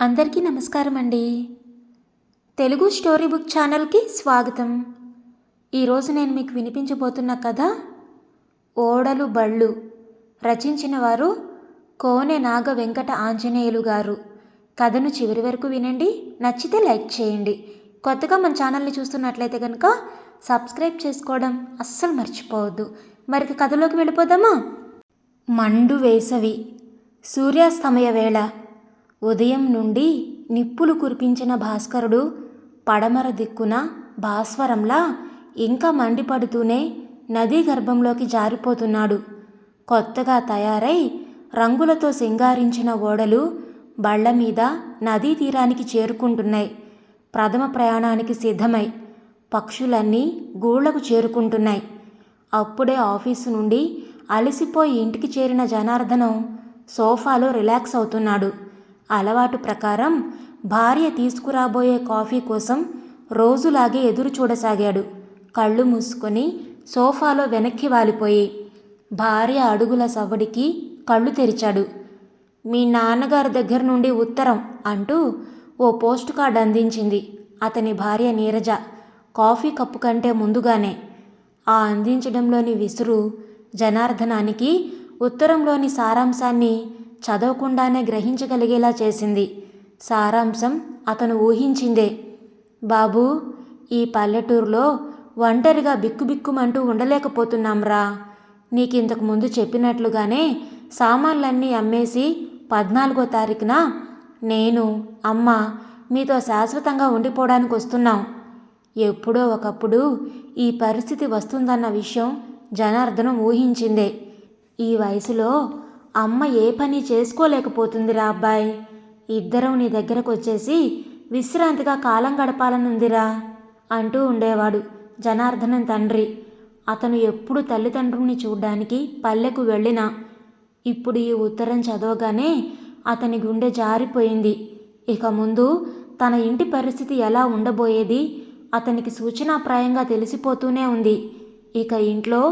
అందరికీ నమస్కారం అండి. తెలుగు స్టోరీ బుక్ ఛానల్కి స్వాగతం. ఈరోజు నేను మీకు వినిపించబోతున్న కథ ఓడలు బళ్ళు రచించిన వారు కోనె నాగ వెంకట ఆంజనేయులు గారు. కథను చివరి వరకు వినండి నచ్చితే లైక్ చేయండి. కొత్తగా మన ఛానల్ని చూస్తున్నట్లయితే కనుక సబ్స్క్రైబ్ చేసుకోవడం అస్సలు మర్చిపోవద్దు. మరి కథలోకి వెళ్ళిపోదామా? మండు వేసవి సూర్యాస్తమయ వేళ. ఉదయం నుండి నిప్పులు కురిపించిన భాస్కరుడు పడమర దిక్కున భాస్వరంలా ఇంకా మండిపడుతూనే నదీ గర్భంలోకి జారిపోతున్నాడు. కొత్తగా తయారై రంగులతో సింగారించిన ఓడలు బళ్ళ మీద నదీ తీరానికి చేరుకుంటున్నాయి. ప్రథమ ప్రయాణానికి సిద్ధమై పక్షులన్నీ గూళ్ళకు చేరుకుంటున్నాయి. అప్పుడే ఆఫీసు నుండి అలసిపోయి ఇంటికి చేరిన జనార్దనం సోఫాలో రిలాక్స్ అవుతున్నాడు. అలవాటు ప్రకారం భార్య తీసుకురాబోయే కాఫీ కోసం రోజులాగే ఎదురు చూడసాగాడు. కళ్ళు మూసుకొని సోఫాలో వెనక్కి వాలిపోయి భార్య అడుగుల సవ్వడికి కళ్ళు తెరిచాడు. మీ నాన్నగారి దగ్గర నుండి ఉత్తరం అంటూ ఓ పోస్ట్ కార్డ్ అందించింది. అతని భార్య నీరజ కాఫీ కప్పు కంటే ముందుగానే ఆ అందించడంలోని విసురు జనార్దనానికి ఉత్తరంలోని సారాంశాన్ని చదవకుండానే గ్రహించగలిగేలా చేసింది. సారాంశం అతను ఊహించిందే. బాబూ ఈ పల్లెటూరులో ఒంటరిగా బిక్కుబిక్కుమంటూ ఉండలేకపోతున్నాంరా. నీకింతకు ముందు చెప్పినట్లుగానే సామాన్లన్నీ అమ్మేసి పద్నాలుగో తారీఖున నేను అమ్మ మీతో శాశ్వతంగా ఉండిపోవడానికి వస్తున్నాం. ఎప్పుడో ఒకప్పుడు ఈ పరిస్థితి వస్తుందన్న విషయం జనార్దనం ఊహించిందే. ఈ వయసులో అమ్మ ఏ పని చేసుకోలేకపోతుందిరా అబ్బాయి. ఇద్దరం నీ దగ్గరకు వచ్చేసి విశ్రాంతిగా కాలం గడపాలనుందిరా అంటూ ఉండేవాడు జనార్దనం తండ్రి. అతను ఎప్పుడు తల్లిదండ్రుల్ని చూడ్డానికి పల్లెకు వెళ్ళినా ఇప్పుడు ఈ ఉత్తరం చదవగానే అతని గుండె జారిపోయింది. ఇక ముందు తన ఇంటి పరిస్థితి ఎలా ఉండబోయేది అతనికి సూచనాప్రాయంగా తెలిసిపోతూనే ఉంది. ఇక ఇంట్లో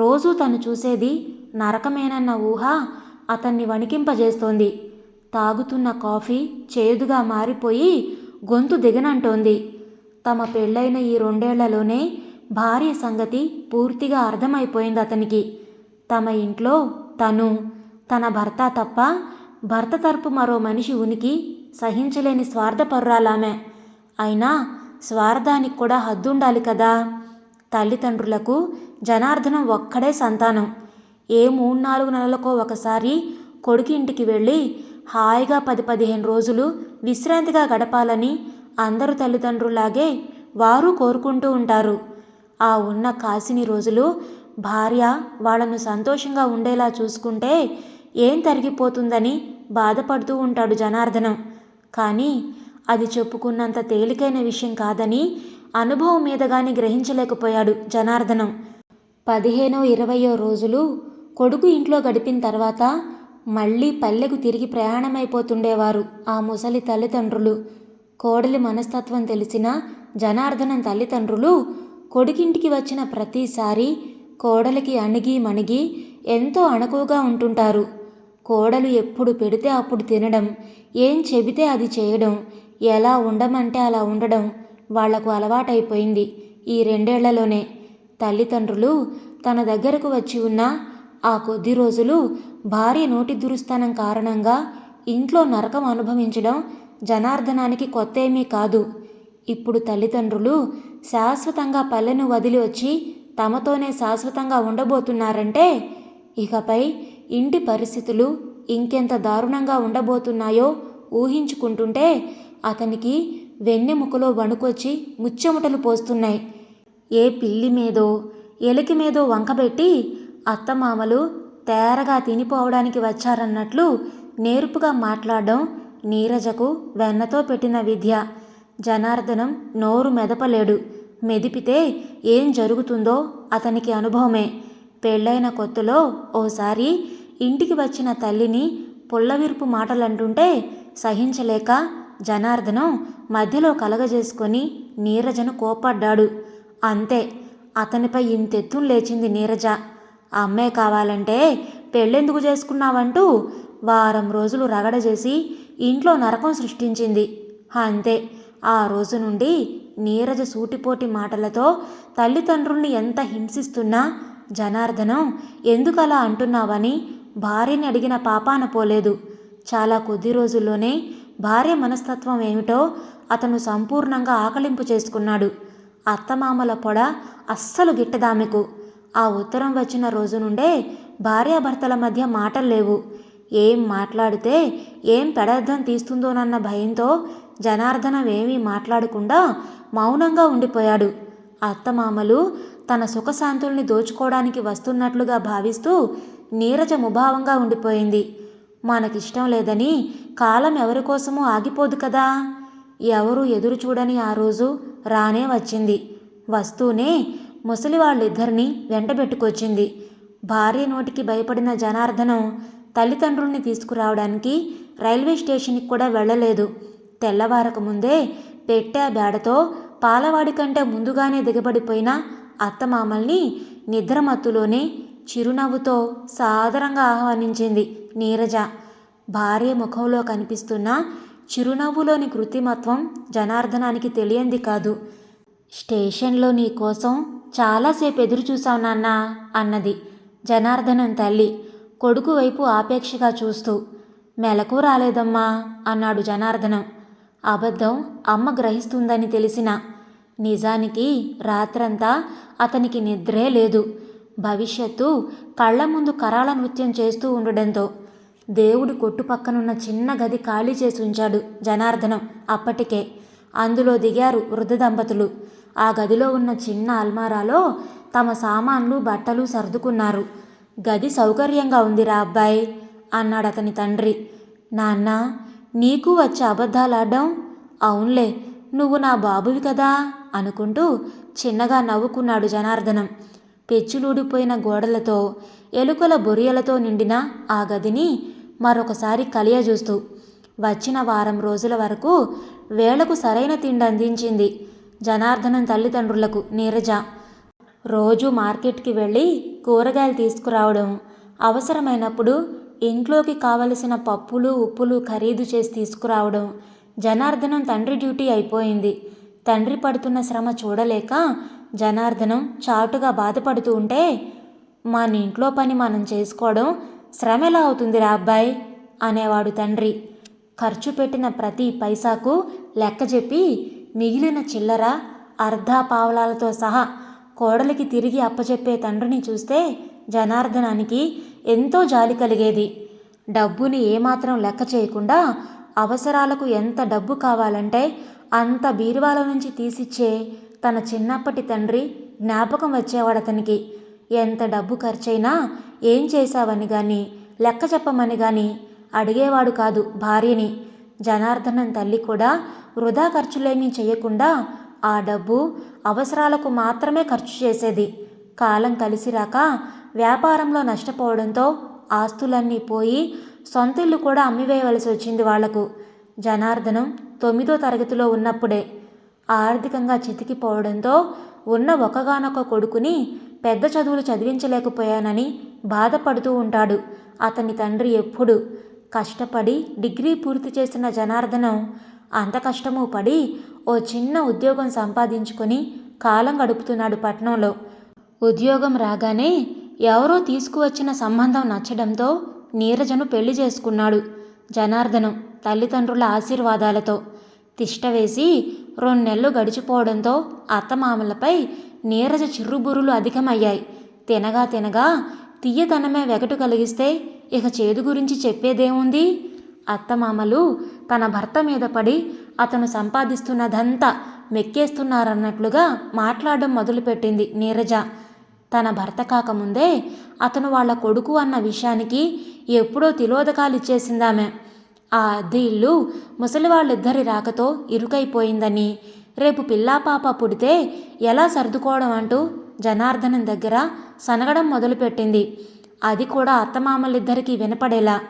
రోజూ తను చూసేది నరకమేనన్న ఊహ అతన్ని వణికింపజేస్తోంది. తాగుతున్న కాఫీ చేదుగా మారిపోయి గొంతు దిగనంటోంది. తమ పెళ్ళైన ఈ రెండేళ్ళలోనే భార్య సంగతి పూర్తిగా అర్థమైపోయింది అతనికి. తమ ఇంట్లో తను తన భర్త తప్ప భర్త తరపు మరో మనిషి ఉనికి సహించలేని స్వార్థపరురాలామె. అయినా స్వార్థానికి కూడా హద్దుండాలి కదా. తల్లిదండ్రులకు జనార్దనం ఒక్కడే సంతానం. ఏ మూడు నాలుగు నెలలకో ఒకసారి కొడుకింటికి వెళ్ళి హాయిగా పది పదిహేను రోజులు విశ్రాంతిగా గడపాలని అందరు తల్లిదండ్రులాగే వారు కోరుకుంటూ ఉంటారు. ఆ ఉన్న కాసిని రోజులు భార్య వాళ్ళను సంతోషంగా ఉండేలా చూసుకుంటే ఏం తరిగిపోతుందని బాధపడుతూ ఉంటాడు జనార్దనం. కానీ అది చెప్పుకున్నంత తేలికైన విషయం కాదని అనుభవం మీదగాని గ్రహించలేకపోయాడు జనార్దనం. పదిహేనో ఇరవయో రోజులు కొడుకు ఇంట్లో గడిపిన తర్వాత మళ్ళీ పల్లెకు తిరిగి ప్రయాణమైపోతుండేవారు ఆ ముసలి తల్లిదండ్రులు. కోడలి మనస్తత్వం తెలిసిన జనార్దనం తల్లిదండ్రులు కొడుకింటికి వచ్చిన ప్రతిసారి కోడలికి అణిగి మణిగి ఎంతో అణకువగా ఉంటుంటారు. కోడలు ఎప్పుడు పెడితే అప్పుడు తినడం ఏం చెబితే అది చేయడం ఎలా ఉండమంటే అలా ఉండడం వాళ్ళకు అలవాటైపోయింది ఈ రెండేళ్ళలోనే. తల్లిదండ్రులు తన దగ్గరకు వచ్చి ఉన్న ఆ కొద్ది రోజులు భార్య నోటి దురుస్థానం కారణంగా ఇంట్లో నరకం అనుభవించడం జనార్దనానికి కొత్త ఏమీ కాదు. ఇప్పుడు తల్లిదండ్రులు శాశ్వతంగా పల్లెను వదిలి వచ్చి తమతోనే శాశ్వతంగా ఉండబోతున్నారంటే ఇకపై ఇంటి పరిస్థితులు ఇంకెంత దారుణంగా ఉండబోతున్నాయో ఊహించుకుంటుంటే అతనికి వెన్నెముకలో వణుకొచ్చి ముచ్చెముటలు పోస్తున్నాయి. ఏ పిల్లి మీదో ఎలికి మీదో వంకబెట్టి అత్తమామలు తేరగా తినిపోవడానికి వచ్చారన్నట్లు నేర్పుగా మాట్లాడడం నీరజకు వెన్నతో పెట్టిన విద్య. జనార్దనం నోరు మెదపలేడు. మెదిపితే ఏం జరుగుతుందో అతనికి అనుభవమే. పెళ్ళైన కొత్తలో ఓసారి ఇంటికి వచ్చిన తల్లిని పుల్లవిరుపు మాటలంటుంటే సహించలేక జనార్దనం మధ్యలో కలగజేసుకొని నీరజను కోపడ్డాడు అంతే అతనిపై ఇంతెత్తులు లేచింది నీరజ. ఆ అమ్మే కావాలంటే పెళ్ళెందుకు చేసుకున్నావంటూ వారం రోజులు రగడ చేసి ఇంట్లో నరకం సృష్టించింది. అంతే ఆ రోజు నుండి నీరజ సూటిపోటి మాటలతో తల్లిదండ్రుల్ని ఎంత హింసిస్తున్నా జనార్దనం ఎందుకలా అంటున్నావని భార్యని అడిగిన పాపాన పోలేదు. చాలా కొద్ది రోజుల్లోనే భార్య మనస్తత్వం ఏమిటో అతను సంపూర్ణంగా ఆకలింపు చేసుకున్నాడు. అత్తమామల పొడ అస్సలు గిట్టదామెకు. ఆ ఉత్తరం వచ్చిన రోజు నుండే భార్యాభర్తల మధ్య మాటలు లేవు. ఏం మాట్లాడితే ఏం పెడర్థం తీస్తుందోనన్న భయంతో జనార్దనం ఏమీ మాట్లాడకుండా మౌనంగా ఉండిపోయాడు. అత్తమామలు తన సుఖశాంతుల్ని దోచుకోవడానికి వస్తున్నట్లుగా భావిస్తూ నీరజ ముభావంగా ఉండిపోయింది. మనకిష్టం లేదని కాలం ఎవరి కోసమూ ఆగిపోదు కదా. ఎవరు ఎదురు చూడని ఆ రోజు రానే వచ్చింది. వస్తూనే ముసలి వాళ్ళిద్దరినీ వెంటబెట్టుకొచ్చింది. భార్య నోటికి భయపడిన జనార్దనం తల్లిదండ్రుల్ని తీసుకురావడానికి రైల్వే స్టేషన్కి కూడా వెళ్ళలేదు. తెల్లవారక ముందే పెట్టే బేడతో పాలవాడి కంటే ముందుగానే దిగబడిపోయిన అత్తమామల్ని నిద్రమత్తులోనే చిరునవ్వుతో సాదరంగా ఆహ్వానించింది నీరజ. భార్య ముఖంలో కనిపిస్తున్న చిరునవ్వులోని కృత్రిమత్వం జనార్దనానికి తెలియంది కాదు. స్టేషన్లో నీ కోసం చాలాసేపు ఎదురు చూసావు నాన్న అన్నది జనార్దనం తల్లి కొడుకు వైపు ఆపేక్షగా చూస్తూ. మెలకు రాలేదమ్మా అన్నాడు జనార్దనం. అబద్ధం అమ్మ గ్రహిస్తుందని తెలిసిన. నిజానికి రాత్రంతా అతనికి నిద్రే లేదు. భవిష్యత్తు కళ్ళ ముందు కరాళ నృత్యం చేస్తూ ఉండడంతో దేవుడి కొట్టు పక్కనున్న చిన్న గది ఖాళీ చేసి ఉంచాడు జనార్దనం అప్పటికే. అందులో దిగారు వృద్ధ దంపతులు. ఆ గదిలో ఉన్న చిన్న అల్మారాలో తమ సామాన్లు బట్టలు సర్దుకున్నారు. గది సౌకర్యంగా ఉందిరా అబ్బాయి అన్నాడు అతని తండ్రి. నాన్న నీకు వచ్చే అబద్ధాలాడడం అవునులే నువ్వు నా బాబువి కదా అనుకుంటూ చిన్నగా నవ్వుకున్నాడు జనార్దనం. పెచ్చులూడిపోయిన గోడలతో ఎలుకల బొరియలతో నిండిన ఆ గదిని మరొకసారి కలియజూస్తూ వచ్చిన వారం రోజుల వరకు వేళకు సరైన తిండి అందించింది. జనార్దనం తల్లిదండ్రులకు నీరజ. రోజు మార్కెట్కి వెళ్ళి కూరగాయలు తీసుకురావడం. అవసరమైనప్పుడు ఇంట్లోకి కావలసిన పప్పులు ఉప్పులు ఖరీదు చేసి తీసుకురావడం. జనార్దనం తండ్రి డ్యూటీ అయిపోయింది. తండ్రి పడుతున్న శ్రమ చూడలేక జనార్దనం చాటుగా బాధపడుతూ ఉంటే మన ఇంట్లో పని మనం చేసుకోవడం శ్రమ ఎలా అవుతుంది రా అబ్బాయి అనేవాడు తండ్రి. ఖర్చు పెట్టిన ప్రతి పైసాకు లెక్క చెప్పి మిగిలిన చిల్లర అర్ధ పావలాలతో సహా కోడలికి తిరిగి అప్పచెప్పే తండ్రిని చూస్తే జనార్దనానికి ఎంతో జాలి కలిగేది. డబ్బుని ఏమాత్రం లెక్క చేయకుండా అవసరాలకు ఎంత డబ్బు కావాలంటే అంత బీరువాల నుంచి తీసిచ్చే తన చిన్నప్పటి తండ్రి జ్ఞాపకం వచ్చేవాడు అతనికి ఎంత డబ్బు ఖర్చైనా ఏం చేశావని కానీ లెక్క చెప్పమని కానీ అడిగేవాడు కాదు భార్యని. జనార్దనం తల్లి కూడా వృధా ఖర్చులేమీ చేయకుండా ఆ డబ్బు అవసరాలకు మాత్రమే ఖర్చు చేసేది. కాలం కలిసి రాక వ్యాపారంలో నష్టపోవడంతో ఆస్తులన్నీ పోయి సొంతిల్లు కూడా అమ్మివేయవలసి వచ్చింది వాళ్ళకు. జనార్దనం తొమ్మిదో తరగతిలో ఉన్నప్పుడే ఆర్థికంగా చితికిపోవడంతో ఉన్న ఒకగానొక కొడుకుని పెద్ద చదువులు చదివించలేకపోయానని బాధపడుతూ ఉంటాడు. అతని తండ్రి ఎప్పుడు కష్టపడి డిగ్రీ పూర్తి చేసిన జనార్దనం అంత కష్టము పడి ఓ చిన్న ఉద్యోగం సంపాదించుకొని కాలం గడుపుతున్నాడు పట్నంలో. ఉద్యోగం రాగానే ఎవరో తీసుకువచ్చిన సంబంధం నచ్చడంతో నీరజను పెళ్ళి చేసుకున్నాడు జనార్దనం తల్లిదండ్రుల ఆశీర్వాదాలతో. తిష్టవేసి రెండు నెలలు గడిచిపోవడంతో అత్తమామలపై నీరజ చిర్రుబురులు అధికమయ్యాయి. తినగా తినగా తీయతనమే వెగటు కలిగిస్తే ఇక చేదు గురించి చెప్పేదేముంది? అత్తమామలు తన భర్త మీద పడి అతను సంపాదిస్తున్నదంతా మెక్కేస్తున్నారన్నట్లుగా మాట్లాడడం మొదలుపెట్టింది నీరజ. తన భర్త కాకముందే అతను వాళ్ళ కొడుకు అన్న విషయానికి ఎప్పుడో తిలోదకాలు ఇచ్చేసిందామె. ఆ అద్దె ఇల్లు ముసలి వాళ్ళిద్దరి రాకతో ఇరుకైపోయిందని రేపు పిల్లాపాప పుడితే ఎలా సర్దుకోవడం అంటూ జనార్దనం దగ్గర సనగడం మొదలుపెట్టింది. అది కూడా అత్తమామలిద్దరికీ వినపడేలా.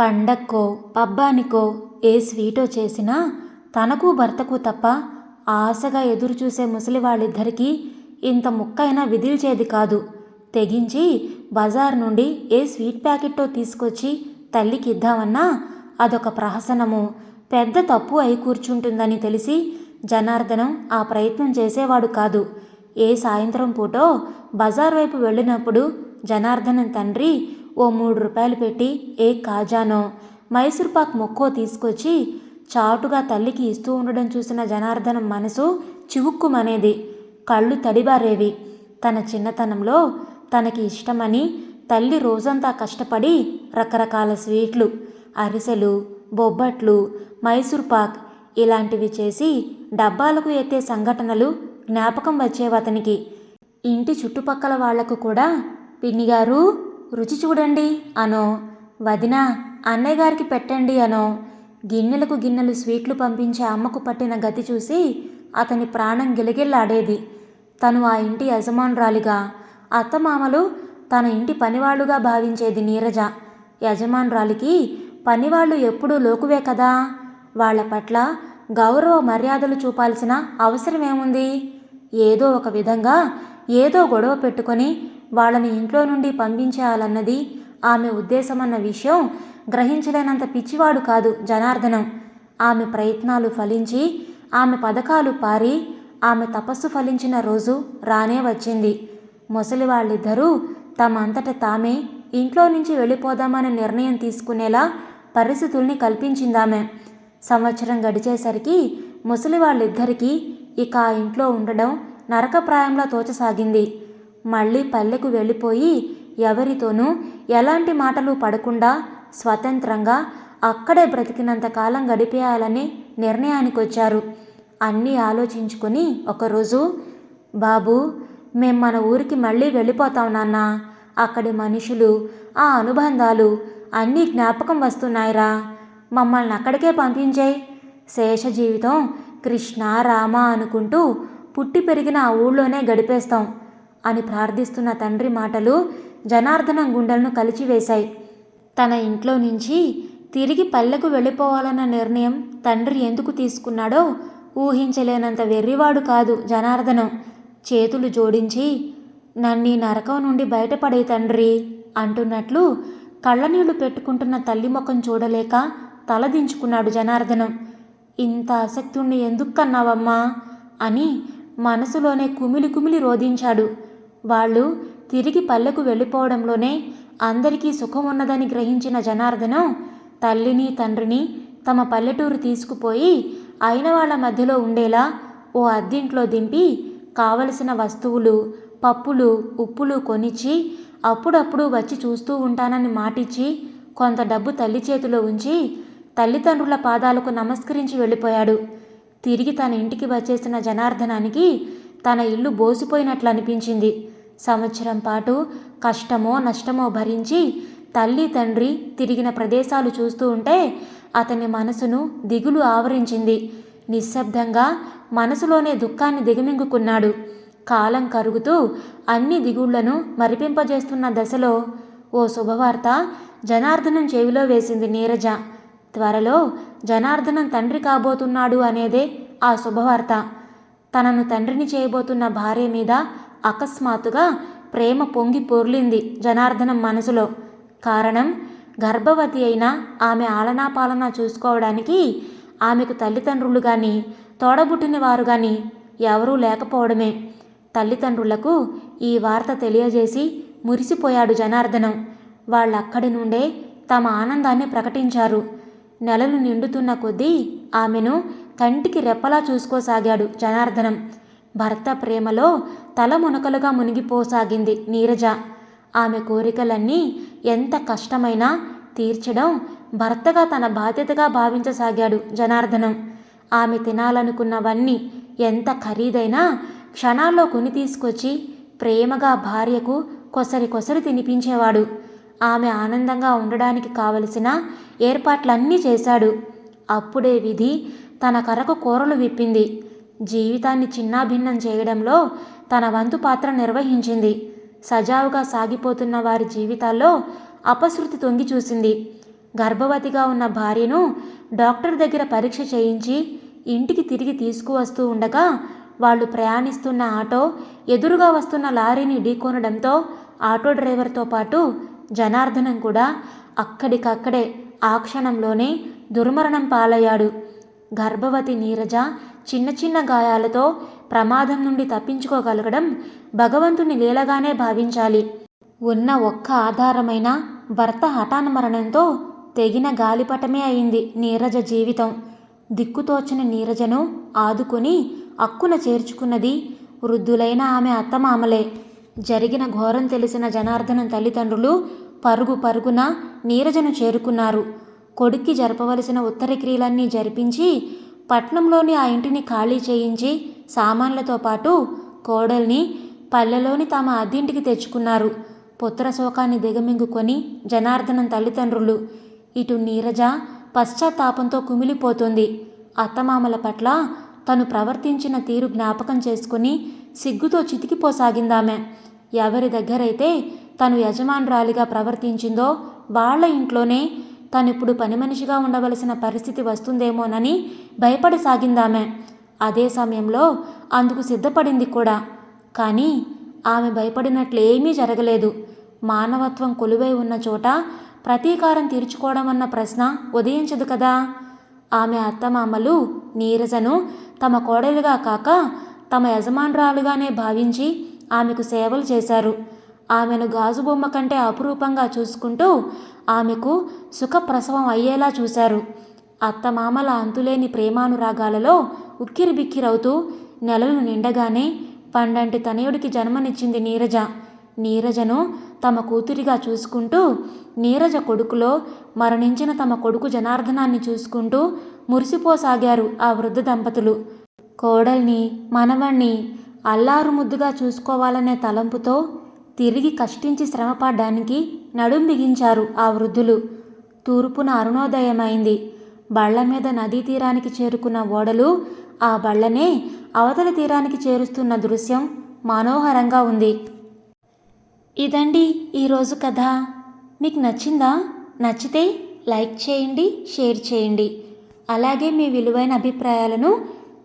పండక్కో పబ్బానికో ఏ స్వీటో చేసినా తనకు భర్తకు తప్ప ఆశగా ఎదురుచూసే ముసలి వాళ్ళిద్దరికీ ఇంత ముక్కైనా విదిల్చేది కాదు. తెగించి బజార్ నుండి ఏ స్వీట్ ప్యాకెట్టో తీసుకొచ్చి తల్లికి ఇద్దామన్నా అదొక ప్రహసనము. పెద్ద తప్పు అయి కూర్చుంటుందని తెలిసి జనార్దనం ఆ ప్రయత్నం చేసేవాడు కాదు. ఏ సాయంత్రం పూటో బజార్ వైపు వెళ్ళినప్పుడు జనార్దనం తండ్రి ఓ మూడు రూపాయలు పెట్టి ఏ కాజానో మైసూర్పాక్ మొక్కో తీసుకొచ్చి చాటుగా తల్లికి ఇస్తూ ఉండడం చూసిన జనార్దనం మనసు చివుక్కుమనేది. కళ్ళు తడిబారేవి. తన చిన్నతనంలో తనకి ఇష్టమని తల్లి రోజంతా కష్టపడి రకరకాల స్వీట్లు అరిసెలు బొబ్బట్లు మైసూర్పాక్ ఇలాంటివి చేసి డబ్బాలకు ఎత్తే సంఘటనలు జ్ఞాపకం వచ్చేవతనికి. ఇంటి చుట్టుపక్కల వాళ్ళకు కూడా పిన్నిగారు రుచి చూడండి అనో. వదిన అన్నయ్య గారికి పెట్టండి అనో. గిన్నెలకు గిన్నెలు స్వీట్లు పంపించే అమ్మకు పట్టిన గతి చూసి అతని ప్రాణం గిలగిల్లాడేది. తను ఆ ఇంటి యజమానురాలిగా అత్తమామలు తన ఇంటి పనివాళ్ళుగా భావించేది నీరజ. యజమానురాలికి పనివాళ్ళు ఎప్పుడూ లోకువే కదా? వాళ్ళ పట్ల గౌరవ మర్యాదలు చూపాల్సిన అవసరమేముంది? ఏదో ఒక విధంగా ఏదో గొడవ పెట్టుకొని వాళ్ళని ఇంట్లో నుండి పంపించేయాలన్నది ఆమె ఉద్దేశమన్న విషయం గ్రహించలేనంత పిచ్చివాడు కాదు జనార్దనం. ఆమె ప్రయత్నాలు ఫలించి ఆమె పథకాలు పారి ఆమె తపస్సు ఫలించిన రోజు రానే వచ్చింది. ముసలి వాళ్ళిద్దరూ తమ అంతట తామే ఇంట్లో నుంచి వెళ్ళిపోదామనే నిర్ణయం తీసుకునేలా పరిస్థితుల్ని కల్పించిందామె. సంవత్సరం గడిచేసరికి ముసలి వాళ్ళిద్దరికీ ఇక ఆ ఇంట్లో ఉండడం నరకప్రాయంలో తోచసాగింది. మళ్ళీ పల్లెకు వెళ్ళిపోయి ఎవరితోనూ ఎలాంటి మాటలు పడకుండా స్వతంత్రంగా అక్కడే బ్రతికినంత కాలం గడిపేయాలని నిర్ణయానికి వచ్చారు అన్నీ ఆలోచించుకొని ఒకరోజు బాబు మేం మన ఊరికి మళ్ళీ వెళ్ళిపోతాం నాన్న. అక్కడి మనుషులు ఆ అనుబంధాలు అన్నీ జ్ఞాపకం వస్తున్నాయిరా. మమ్మల్ని అక్కడికే పంపించేయి. శేష జీవితం కృష్ణ రామ అనుకుంటూ పుట్టి పెరిగిన ఆ ఊళ్ళోనే గడిపేస్తాం. అని ప్రార్థిస్తున్న తండ్రి మాటలు జనార్దనం గుండెలను కలిచివేశాయి. తన ఇంట్లో నుంచి తిరిగి పల్లెకు వెళ్ళిపోవాలన్న నిర్ణయం తండ్రి ఎందుకు తీసుకున్నాడో ఊహించలేనంత వెర్రివాడు కాదు జనార్దనం. చేతులు జోడించి నన్ను నరకం నుండి బయటపడే తండ్రి అంటున్నట్లు కళ్ళనీళ్ళు పెట్టుకుంటున్న తల్లి ముఖం చూడలేక తలదించుకున్నాడు జనార్దనం. ఇంత ఆసక్తుణ్ణి ఎందుకు కన్నావమ్మా అని మనసులోనే కుమిలి కుమిలి రోధించాడు. వాళ్ళు తిరిగి పల్లెకు వెళ్ళిపోవడంలోనే అందరికీ సుఖం ఉన్నదని గ్రహించిన జనార్దనం తల్లిని తండ్రిని తమ పల్లెటూరు తీసుకుపోయి అయిన వాళ్ళ మధ్యలో ఉండేలా ఓ అద్దింట్లో దింపి కావలసిన వస్తువులు పప్పులు ఉప్పులు కొనిచ్చి అప్పుడప్పుడు వచ్చి చూస్తూ ఉంటానని మాటిచ్చి కొంత డబ్బు తల్లి చేతిలో ఉంచి తల్లిదండ్రుల పాదాలకు నమస్కరించి వెళ్ళిపోయాడు. తిరిగి తన ఇంటికి వచ్చేసిన జనార్దనానికి తన ఇల్లు బోసిపోయినట్లు అనిపించింది సంవత్సరం పాటు కష్టమో నష్టమో భరించి తల్లి తండ్రి తిరిగిన ప్రదేశాలు చూస్తూ ఉంటే అతని మనసును దిగులు ఆవరించింది. నిశ్శబ్దంగా మనసులోనే దుఃఖాన్ని దిగమింగుకున్నాడు. కాలం కరుగుతూ అన్ని దిగుళ్ళను మరిపింపజేస్తున్న దశలో ఓ శుభవార్త జనార్దనం చెవిలో వేసింది నీరజ. త్వరలో జనార్దనం తండ్రి కాబోతున్నాడు అనేదే ఆ శుభవార్త. తనను తండ్రిని చేయబోతున్న భార్య మీద అకస్మాత్తుగా ప్రేమ పొంగి పొర్లింది జనార్దనం మనసులో. కారణం గర్భవతి అయిన ఆమె ఆలనా పాలన చూసుకోవడానికి ఆమెకు తల్లిదండ్రులు కానీ తోడబుట్టిన వారు కానీ ఎవరూ లేకపోవడమే. తల్లిదండ్రులకు ఈ వార్త తెలియజేసి మురిసిపోయాడు జనార్దనం. వాళ్ళక్కడి నుండే తమ ఆనందాన్ని ప్రకటించారు. నెలలు నిండుతున్న కొద్దీ ఆమెను కంటికి రెప్పలా చూసుకోసాగాడు జనార్దనం. భర్త ప్రేమలో తల మునకలుగా మునిగిపోసాగింది నీరజ. ఆమె కోరికలన్నీ ఎంత కష్టమైనా తీర్చడం భర్తగా తన బాధ్యతగా భావించసాగాడు జనార్దనం. ఆమె తినాలనుకున్నవన్నీ ఎంత ఖరీదైనా క్షణాల్లో కొని తీసుకొచ్చి ప్రేమగా భార్యకు కొసరి కొసరి తినిపించేవాడు. ఆమె ఆనందంగా ఉండడానికి కావలసిన ఏర్పాట్లన్నీ చేశాడు. అప్పుడే విధి తన కరకు కూరలు విప్పింది. జీవితాన్ని చిన్నాభిన్నం చేయడంలో తన వంతు పాత్ర నిర్వహించింది. సజావుగా సాగిపోతున్న వారి జీవితాల్లో అపశృతి తొంగి చూసింది. గర్భవతిగా ఉన్న భార్యను డాక్టర్ దగ్గర పరీక్ష చేయించి ఇంటికి తిరిగి తీసుకువస్తూ ఉండగా వాళ్ళు ప్రయాణిస్తున్న ఆటో ఎదురుగా వస్తున్న లారీని ఢీకొనడంతో ఆటో డ్రైవర్తో పాటు జనార్దనం కూడా అక్కడికక్కడే ఆ క్షణంలోనే దుర్మరణం పాలయ్యాడు. గర్భవతి నీరజ చిన్న చిన్న గాయాలతో ప్రమాదం నుండి తప్పించుకోగలగడం భగవంతుని లీలగానే భావించాలి. ఉన్న ఒక్క ఆధారమైన భర్త హఠాన్ మరణంతో తెగిన గాలిపటమే అయింది నీరజ జీవితం. దిక్కుతోచని నీరజను ఆదుకొని అక్కున చేర్చుకున్నది వృద్ధులైన ఆమె అత్తమామలే. జరిగిన ఘోరం తెలిసిన జనార్దనం తల్లిదండ్రులు పరుగు పరుగున నీరజను చేరుకున్నారు. కొడుక్కి జరపవలసిన ఉత్తరక్రియలన్నీ జరిపించి పట్నంలోని ఆ ఇంటిని ఖాళీ చేయించి సామాన్లతో పాటు కోడల్ని పల్లెలోని తమ అద్దింటికి తెచ్చుకున్నారు. పుత్ర శోకాన్ని దిగమింగుకొని జనార్దనం తల్లిదండ్రులు ఇటు నీరజ పశ్చాత్తాపంతో కుమిలిపోతుంది. అత్తమామల పట్ల తను ప్రవర్తించిన తీరు జ్ఞాపకం చేసుకుని సిగ్గుతో చితికిపోసాగిందామె. ఎవరి దగ్గరైతే తను యజమానురాలిగా ప్రవర్తించిందో వాళ్ళ ఇంట్లోనే తనిప్పుడు పని మనిషిగా ఉండవలసిన పరిస్థితి వస్తుందేమోనని భయపడి సాగిందామె. అదే సమయంలో అందుకు సిద్ధపడింది కూడా. కానీ ఆమె భయపడినట్లు ఏమీ జరగలేదు. మానవత్వం కొలువై ఉన్న చోట ప్రతీకారం తీర్చుకోవడం అన్న ప్రశ్న ఉదయించదు కదా. ఆమె అత్తమామలు నీరజను తమ కోడలుగా కాక తమ యజమానురాలుగానే భావించి ఆమెకు సేవలు చేశారు. ఆమెను గాజు బొమ్మ కంటే అపురూపంగా చూసుకుంటూ ఆమెకు సుఖప్రసవం అయ్యేలా చూశారు. అత్తమామల అంతులేని ప్రేమానురాగాలలో ఉక్కిరి బిక్కిరవుతూ నెలలు నిండగానే పండంటి తనయుడికి జన్మనిచ్చింది నీరజ. నీరజను తమ కూతురిగా చూసుకుంటూ నీరజ కొడుకులో మరణించిన తమ కొడుకు జనార్దనాన్ని చూసుకుంటూ మురిసిపోసాగారు ఆ వృద్ధ దంపతులు. కోడల్ని మనవణ్ణి అల్లారు ముద్దుగా చూసుకోవాలనే తలంపుతో తిరిగి కష్టించి శ్రమపడ్డానికి నడుం బిగించారు ఆ వృద్ధులు. తూర్పున అరుణోదయమైంది. బళ్ళ మీద నదీ తీరానికి చేరుకున్న ఓడలు ఆ బళ్ళనే అవతల తీరానికి చేరుస్తున్న దృశ్యం మనోహరంగా ఉంది. ఇదండి ఈరోజు కథ. మీకు నచ్చిందా? నచ్చితే లైక్ చేయండి షేర్ చేయండి. అలాగే మీ విలువైన అభిప్రాయాలను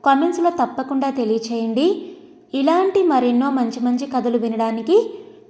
కామెంట్స్లో తప్పకుండా తెలియచేయండి. ఇలాంటి మరెన్నో మంచి మంచి కథలు వినడానికి